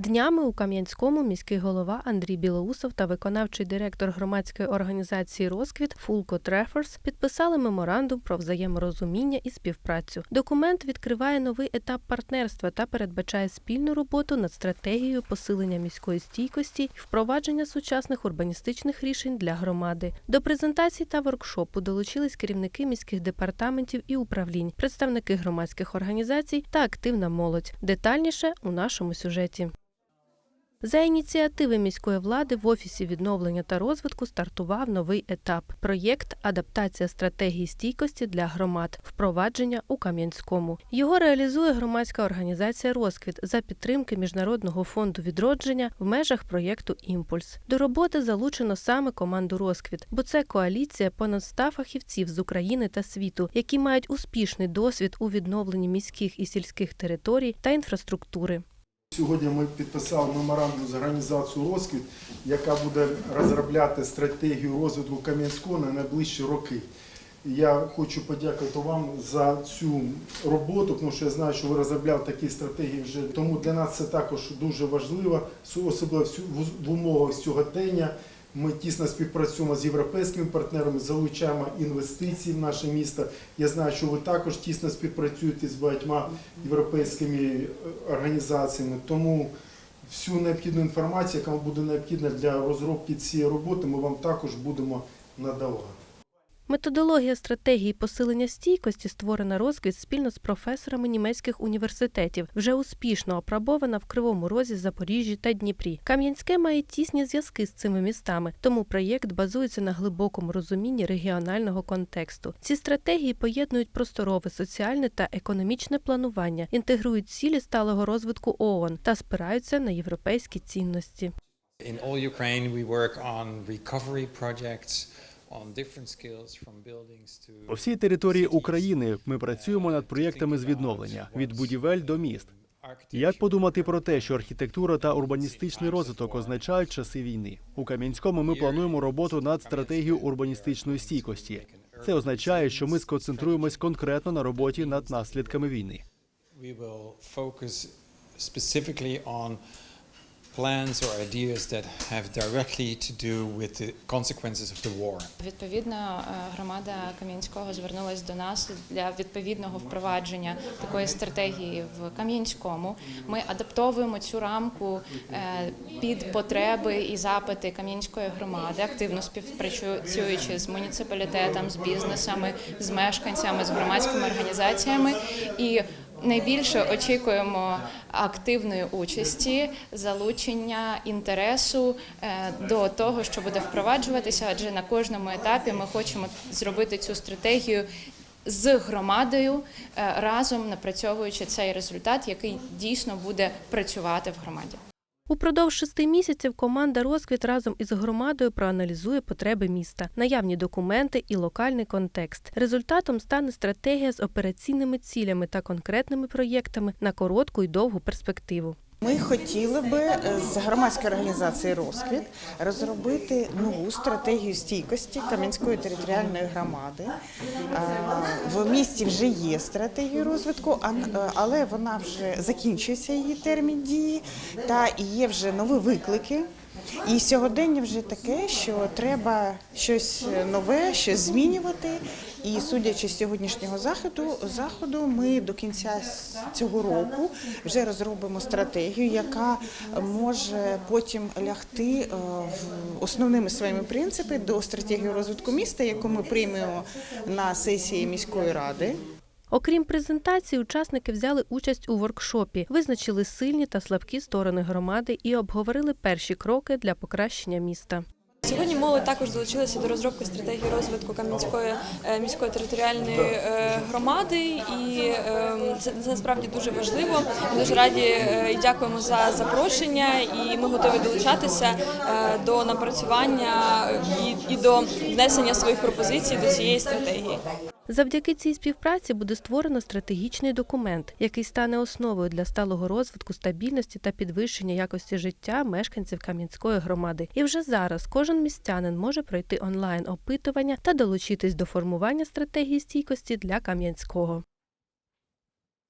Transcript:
Днями у Кам'янському міський голова Андрій Білоусов та виконавчий директор громадської організації Розквіт Фулко Треферс підписали меморандум про взаєморозуміння і співпрацю. Документ відкриває новий етап партнерства та передбачає спільну роботу над стратегією посилення міської стійкості і впровадження сучасних урбаністичних рішень для громади. До презентації та воркшопу долучились керівники міських департаментів і управлінь, представники громадських організацій та активна молодь. Детальніше у нашому сюжеті. За ініціативи міської влади в офісі відновлення та розвитку стартував новий етап проєкт Адаптація стратегії стійкості для громад, впровадження у Кам'янському. Його реалізує громадська організація Розквіт за підтримки Міжнародного фонду відродження в межах проєкту Імпульс. До роботи залучено саме команду Розквіт, бо це коаліція понад 100 фахівців з України та світу, які мають успішний досвід у відновленні міських і сільських територій та інфраструктури. Сьогодні ми підписали меморандум з організацією «Розквіт», яка буде розробляти стратегію розвитку Кам'янського на найближчі роки. Я хочу подякувати вам за цю роботу, тому що я знаю, що ви розробляли такі стратегії вже. Тому для нас це також дуже важливо, особливо в умовах сьогодення. Ми тісно співпрацюємо з європейськими партнерами, залучаємо інвестиції в наше місто. Я знаю, що ви також тісно співпрацюєте з багатьма європейськими організаціями. Тому всю необхідну інформацію, яка буде необхідна для розробки цієї роботи, ми вам також будемо надавати. Методологія стратегії посилення стійкості створена розквіт спільно з професорами німецьких університетів, вже успішно опрабована в Кривому Розі, Запоріжжі та Дніпрі. Кам'янське має тісні зв'язки з цими містами, тому проєкт базується на глибокому розумінні регіонального контексту. Ці стратегії поєднують просторове, соціальне та економічне планування, інтегрують цілі сталого розвитку ООН та спираються на європейські цінності. In all Ukraine, we work on recovery projects По всій території України ми працюємо над проєктами з відновлення від будівель до міст. Як подумати про те, що архітектура та урбаністичний розвиток означають часи війни? У Кам'янському ми плануємо роботу над стратегією урбаністичної стійкості. Це означає, що ми сконцентруємось конкретно на роботі над наслідками війни. Plans or ideas that have directly to do with the consequences of the war. Відповідно, е, громада Кам'янського звернулась до нас для відповідного впровадження такої стратегії в Кам'янському. Ми адаптовуємо цю рамку е, під потреби і запити Кам'янської громади, активно співпрацюючи з муніципалітетом, з бізнесами, з мешканцями, з громадськими організаціями і. Найбільше очікуємо активної участі, залучення інтересу е, до того, що буде впроваджуватися, адже на кожному етапі ми хочемо зробити цю стратегію з громадою е, разом напрацьовуючи цей результат, який дійсно буде працювати в громаді. Упродовж шести місяців команда Розквіт разом із громадою проаналізує потреби міста, наявні документи і локальний контекст. Результатом стане стратегія з операційними цілями та конкретними проєктами на коротку і довгу перспективу. Ми хотіли би е, з громадської організації Розквіт розробити нову стратегію стійкості Кам'янської територіальної громади. В місті вже є стратегія розвитку, е, але вона вже закінчується її термін дії, та є вже нові виклики. І сьогодення вже таке, що треба щось нове, щось змінювати. І судячи з сьогоднішнього заходу, заходу, ми до кінця цього року вже розробимо стратегію, яка може потім лягти е, в основними своїми принципами до стратегії розвитку міста, яку ми приймемо на сесії міської ради. Окрім презентації, учасники взяли участь у воркшопі, визначили сильні та слабкі сторони громади і обговорили перші кроки для покращення міста. Сьогодні молодь також долучилася до розробки стратегії розвитку Кам'янської е, міської територіальної е, громади, і е, це, насправді дуже важливо. Ми дуже раді е, і дякуємо за запрошення. І ми готові долучатися до напрацювання і, до внесення своїх пропозицій до цієї стратегії. Завдяки цій співпраці буде створено стратегічний документ, який стане основою для сталого розвитку, стабільності та підвищення якості життя мешканців Кам'янської громади. І вже зараз містянин може пройти онлайн опитування та долучитись до формування стратегії стійкості для Кам'янського.